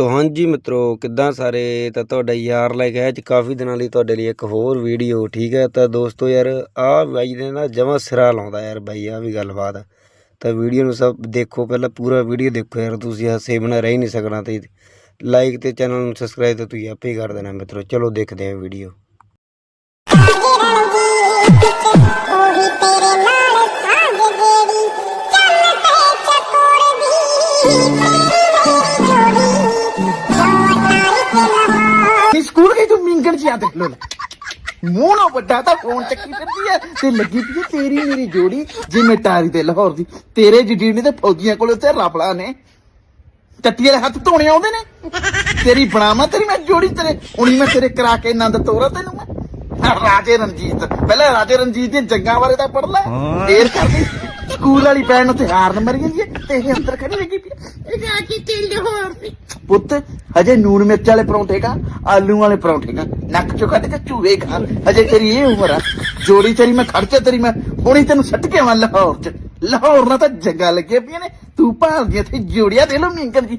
ਤੋ ਹਾਂਜੀ ਮਿੱਤਰੋ, ਕਿੱਦਾਂ ਸਾਰੇ? ਤਾਂ ਤੁਹਾਡਾ ਯਾਰ ਲੈ ਹੈ ਆਇਆ ਅੱਜ ਕਾਫੀ ਦਿਨਾਂ ਲਈ ਤੁਹਾਡੇ ਲਈ ਇੱਕ ਹੋਰ ਵੀਡੀਓ ਠੀਕ ਹੈ? ਤਾਂ ਦੋਸਤੋ ਯਾਰ, ਆਹ ਬਾਈ ਨੇ ਨਾ ਜਮਾ ਸਿਰਾ ਲਾਉਂਦਾ ਯਾਰ ਬਾਈ ਆ ਵੀ ਗੱਲਬਾਤ। ਆ। ਤਾਂ ਵੀਡੀਓ ਨੂੰ ਸਭ ਦੇਖੋ, ਪਹਿਲਾਂ ਪੂਰਾ ਵੀਡੀਓ ਦੇਖੋ ਯਾਰ, ਤੁਸੀਂ ਹਾਸੇ ਬਿਨਾਂ ਰਹਿ ਹੀ ਨਹੀਂ ਸਕਣਾ ਤੇ ਲਾਈਕ ਤੇ ਚੈਨਲ ਨੂੰ ਸਬਸਕ੍ਰਾਈਬ ਤਾਂ ਤੁਸੀਂ ਆਪੇ ਹੀ ਕਰ ਦੇਣਾ ਮਿੱਤਰੋ। ਚਲੋ ਦੇਖਦੇ ਹਾਂ ਵੀਡੀਓ ਉਹੀ ਨੀ ਸਕੂਲ ਗਈ ਤੂੰ ਮਿੰਗਣ ਚ ਆ ਦੇਖ ਲੋ। ਮੂੰਹ ਨਾ ਵੱਡਾ ਤਾਂ ਫੋਨ ਚੱਕੀ ਫਿਰਦੀ ਐ ਤੇ ਲੱਗੀ ਪਈ ਐ ਤੇਰੀ ਮੇਰੀ ਜੋੜੀ ਜਿਵੇਂ ਟਾਰੀ ਤੇ ਲਾਹੌਰ ਦੀ। ਤੇਰੇ ਜਿੱਡੀ ਨੇ ਤੇ ਫੌਜੀਆਂ ਕੋਲ ਉੱਥੇ ਰਫਲਾ ਨੇ। ਟੱਟੀ ਵਾਲੇ ਹੱਥ ਧੋਣੇ ਆਉਂਦੇ ਨੇ। ਤੇਰੀ ਬਣਾਵਾਂ ਤੇਰੀ ਮੈਂ ਜੋੜੀ ਤੇਰੇ ਉਣੀ ਮੈਂ ਤੇਰੇ ਕਰਾ ਕੇ ਆਨੰਦ ਤੋਰਾ ਤੈਨੂੰ ਮੈਂ। ਰਾਜੇ ਰਣਜੀਤ। ਪਹਿਲਾਂ ਰਾਜੇ ਰਣਜੀਤ ਦੀਆਂ ਜੰਗਾਂ ਬਾਰੇ ਤਾਂ ਪੜ ਲੈ। ਫੇਰ ਕਰਦੀ ਸਕੂਲ ਵਾਲੀ ਭੈਣ ਉੱਥੇ ਹਾਰਨ ਮਰ ਗਈ ਐ ਤੇਰੇ ਅੰਦਰ ਖੜੀ ਲੱਗੀ ਪਈ। ਇਹ ਆ ਕੀ ਚੱਲ ਹੋਰ ਸੀ ਪੁੱਤ, ਹਜੇ ਨੂਨ ਮਿਰਚ ਵਾਲੇ ਪਰੌਂਠੇ ਖਾ, ਆਲੂ ਵਾਲੇ ਪਰੌਂਠੇ ਖਾ, ਨੱਕ ਚੋਂ ਕੱਢ ਕੇ ਚੂਹੇ ਖਾ, ਹਜੇ ਤੇਰੀ ਇਹ ਉਮਰ ਆ। ਜੋੜੀ ਤੇਰੀ ਮੈਂ, ਖਰਚੇ ਤੇਰੀ ਮੈਂ, ਹੁਣੀ ਤੈਨੂੰ ਸੱਟ ਕੇ ਆਵਾਂ ਲਾਹੌਰ ਚ। ਲਾਹੌਰ ਨਾਲ ਤਾਂ ਜੱਗਾ ਲੱਗੇ ਪਈਆਂ ਨੇ, ਤੂੰ ਭਾਲਦੀਆਂ ਤੇ ਜੋੜੀਆਂ ਦੇ ਲੋ ਮਿੰਕਰ ਜੀ।